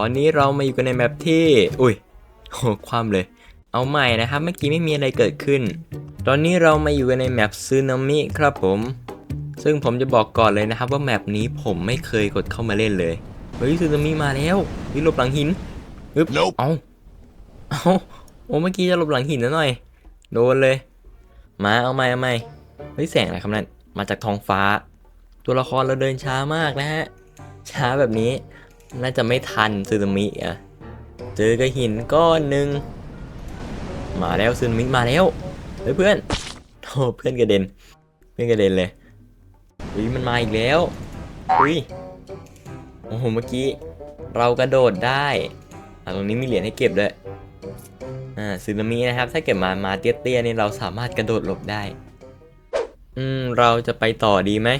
ตอนนี้เรามาอยู่กันในแมปที่ อุ้ยโหความเลย เอาใหม่นะครับ เมื่อกี้ไม่มีอะไรเกิดขึ้น ตอนนี้เรามาอยู่กันในแมปซึนามิครับผม ซึ่งผมจะบอกก่อนเลยนะครับ ว่าแมปนี้ผมไม่เคยกดเข้ามาเล่นเลย เฮ้ยซึนามิมาแล้ววิหลบหลังหินอึ๊บ Nope เอาเอาโอ้เมื่อกี้จะหลบหลังหินนะหน่อย โดนเลย มาเอาไม่เอาไม่เฮ้ยแสงอะไรครับนั่นมาจากท้องฟ้า ตัวละครเราเดินช้ามากนะฮะช้าแบบนี้ น่าจะไม่ทันซึนามิอะ เจอกับหินก้อนหนึ่งมาแล้วซึนามิมาแล้วเฮ้ยเพื่อนโอ้เพื่อนกระเด็น เพื่อนกระเด็นเลยอุ้ยมันมาอีกแล้วอุ้ยโอ้โหเมื่อกี้เรากระโดดได้อะตรงนี้มีเหรียญให้เก็บด้วยอ่าซึนามินะครับ ถ้าเกิดมามาเตี้ยๆนี่เราสามารถกระโดดหลบได้ อืมเราจะไปต่อดีไหม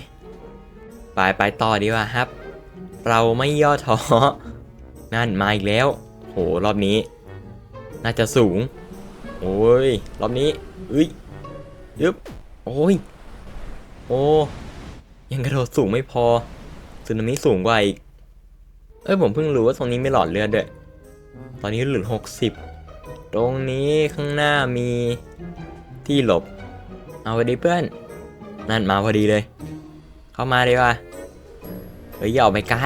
ไปไปต่อดีกว่าครับ เราไม่ย่อท้อ นั่นมาอีกแล้ว โหรอบนี้ น่าจะสูง โอ้ย รอบนี้เอ้ยยึบ โอ้ย โอ้ ยังกระโดดสูงไม่พอสึนามิสูงกว่าอีก เอ้ยผมเพิ่งรู้ว่าตรงนี้ไม่หลอดเลือดด้วย ตอนนี้เหลือหกสิบ ตรงนี้ข้างหน้ามีที่หลบ เอาไปดิเพื่อน นั่นมาพอดีเลย เข้ามาดีกว่า เฮ้ยอย่าออกไปไกล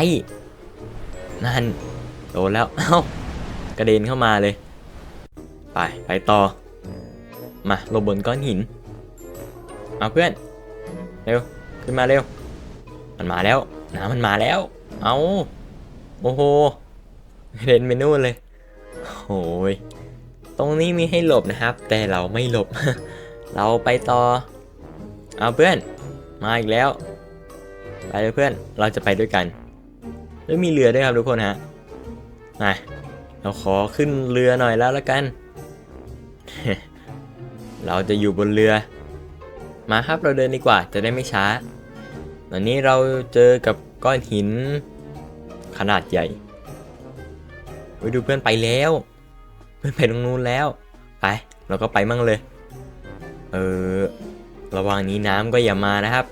นั่นโดนแล้ว เอ้ากระเด็นเข้ามาเลย ไป ไปต่อ มาลบบนก้อนหิน เอาเพื่อน เร็ว ขึ้นมาเร็ว มันมาแล้วน้ำมันมาแล้ว เอาโอ้โหกระเด็นไปนู่นเลยโอ้ยตรงนี้มีให้หลบนะครับ แต่เราไม่หลบ เราไปต่อ เอาเพื่อน มาอีกแล้ว ไปเลยเพื่อนเราจะไปด้วยกัน แล้วมีเรือด้วยครับทุกคนฮะมาเราขอขึ้นเรือหน่อยแล้วละกัน เราจะอยู่บนเรือ มาครับเราเดินดีกว่าจะได้ไม่ช้าตอนนี้เราเจอกับก้อนหินขนาดใหญ่ไปดูเพื่อนไปแล้ว เพื่อนไปตรงนู้นแล้ว ไป เราก็ไปมั่งเลย เออ ระว่างนี้น้ำก็อย่ามานะครับ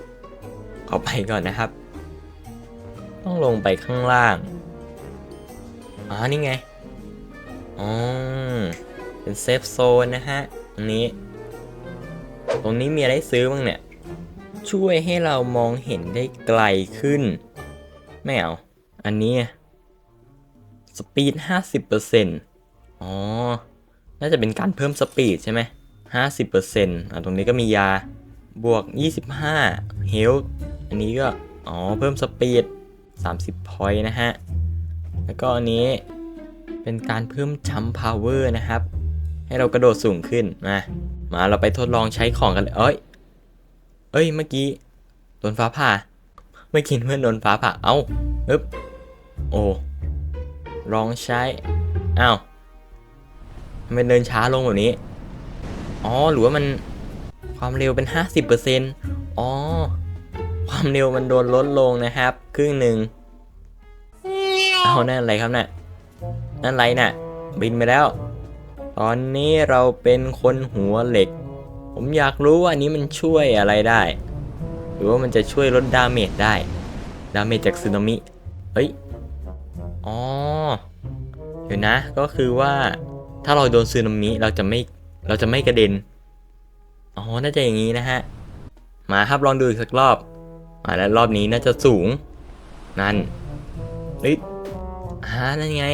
ขอไปก่อนนะครับ ต้องลงไปข้างล่างอ๋อนี่ไงอ๋อเป็นเซฟโซนนะฮะตรงนี้ ตรงนี้มีอะไรซื้อบ้างเนี่ย ช่วยให้เรามองเห็นได้ไกลขึ้น ไม่เอา อันนี้สปีด 50%อ๋อ น่าจะเป็นการเพิ่มสปีดใช่ไหม50%อะตรงนี้ก็มียาบวก 25 เฮล อันนี้ก็ อ๋อ เพิ่มสปีด 30 พอยต์นะฮะ แล้วก็อันนี้เป็นการเพิ่มจัมพาวเวอร์นะครับ ให้เรากระโดดสูงขึ้น มา มาเราไปทดลองใช้ของกันเลย เอ้ย เอ้ย เมื่อกี้โดนฟ้าผ่า เมื่อกี้เพื่อนโดนฟ้าผ่า เอ้าอึ๊บ โอ้ ลองใช้ อ้าวทำไมเดินช้าลงแบบนี้ อ๋อ หรือว่ามันความเร็วเป็น 50%อ๋อ ความเร็วมันโดนลดลงนะครับ ครึ่งหนึ่งเอานั่นอะไรครับน่ะนั่นอะไรน่ะ บินไปแล้ว ตอนนี้เราเป็นคนหัวเหล็ก ผมอยากรู้ว่าอันนี้มันช่วยอะไรได้ หรือว่ามันจะช่วยลดดาเมจได้ ดาเมจจากสึนามิเฮ้ยอ๋อเดี๋ยวนะ ก็คือว่า ถ้าเราโดนสึนามิเราจะไม่เราจะไม่กระเด็นอ๋อน่าจะอย่างนี้นะฮะ มาครับลองดูอีกสักรอบ มาแล้วรอบนี้น่าจะสูง นั่นเฮ้ยอ่านั่นไง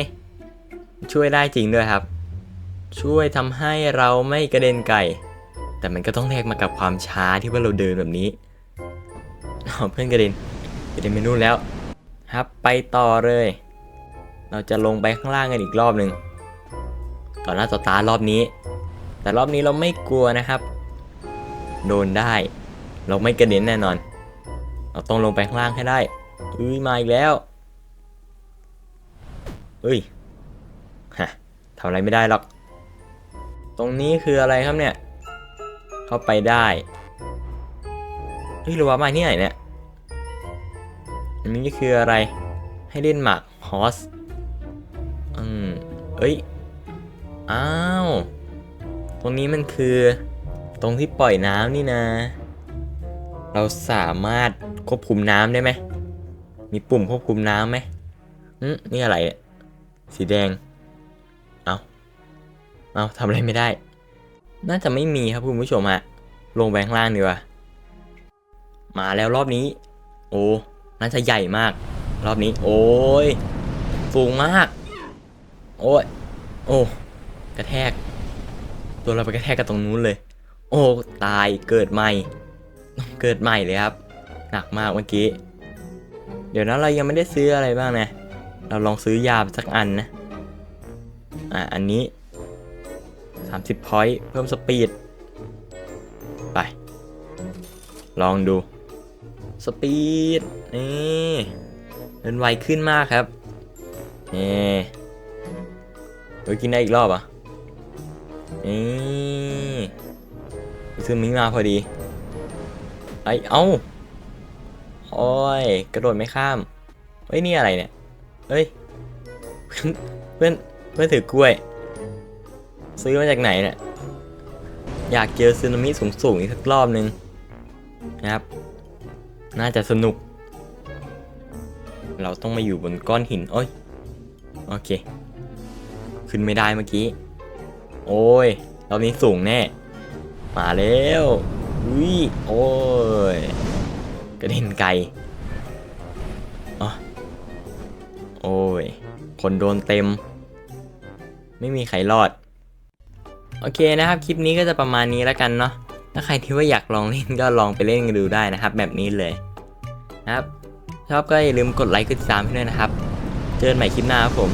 ช่วยได้จริงด้วยครับ ช่วยทำให้เราไม่กระเด็นไก่ แต่มันก็ต้องแลกมากับความช้าที่ว่าเราเดินแบบนี้อ๋อเพื่อนกระเด็นกระเด็นไปนู่นแล้ว ครับไปต่อเลย เราจะลงไปข้างล่างกันอีกรอบหนึ่งก่อนหน้าต่อตารอบนี้ แต่รอบนี้เราไม่กลัวนะครับ โดนได้ เราไม่กระเด็นแน่นอน เราต้องลงไปข้างล่างให้ได้อุ้ยมาอีกแล้วเอ้ยฮะทำอะไรไม่ได้หรอก ตรงนี้คืออะไรครับเนี่ย เข้าไปได้เฮ้ยรู้ว่ามาที่ไหนเนี่ยอันนี้คืออะไร ให้เล่นหมากฮอสอืมเอ้ย อ้าว ตรงนี้มันคือ ตรงที่ปล่อยน้ำนี่นะ เราสามารถควบคุมน้ำได้ไหม มีปุ่มควบคุมน้ำไหมอืมนี่อะไรสีแดง เอาเอาทำอะไรไม่ได้ น่าจะไม่มีครับคุณผู้ชมฮะ ลงไปข้างล่างดีกว่า มาแล้วรอบนี้ โอ้ น่าจะใหญ่มาก รอบนี้ โอ้ย สูงมาก โอ้ย โอ้ กระแทก ตัวเราไปกระแทกกับตรงนู้นเลย โอ้ ตาย เกิดใหม่ เกิดใหม่เลยครับ หนักมากเมื่อกี้ เดี๋ยวนะเรายังไม่ได้ซื้ออะไรบ้างนะ เราลองซื้อยาสักอันนะ อะอันนี้ 30พอยต์เพิ่มสปีด ไป ลองดู สปีด นี่เดินไวขึ้นมากครับ นี่เฮ้ยกินได้อีกรอบอะนี่ซื้อมิงมาพอดี ไอเอ้าโอ้ยกระโดดไม่ข้ามเฮ้ยนี่อะไรเนี่ยเฮ้ยเพื่อนเพื่อนถือกล้วย ซื้อมาจากไหนเนี่ยอยากเจอซึนามิสูงๆอีกสักรอบนึงนะครับ น่าจะสนุก เราต้องมาอยู่บนก้อนหินโอ้ยโอเค ขึ้นไม่ได้เมื่อกี้ โอ้ยรอบนี้สูงแน่ มาแล้ว อุ้ยโอ้ยกระเด็นไกลอ๋อโอ้ย คนโดนเต็ม ไม่มีใครรอด โอเคนะครับ คลิปนี้ก็จะประมาณนี้แล้วกันเนาะ ถ้าใครที่ว่าอยากลองเล่นก็ลองไปเล่นกันดูได้นะครับ แบบนี้เลยนะครับ ชอบก็อย่าลืมกดไลค์กดติดตามด้วยนะครับ เจอกันใหม่คลิปหน้าครับผม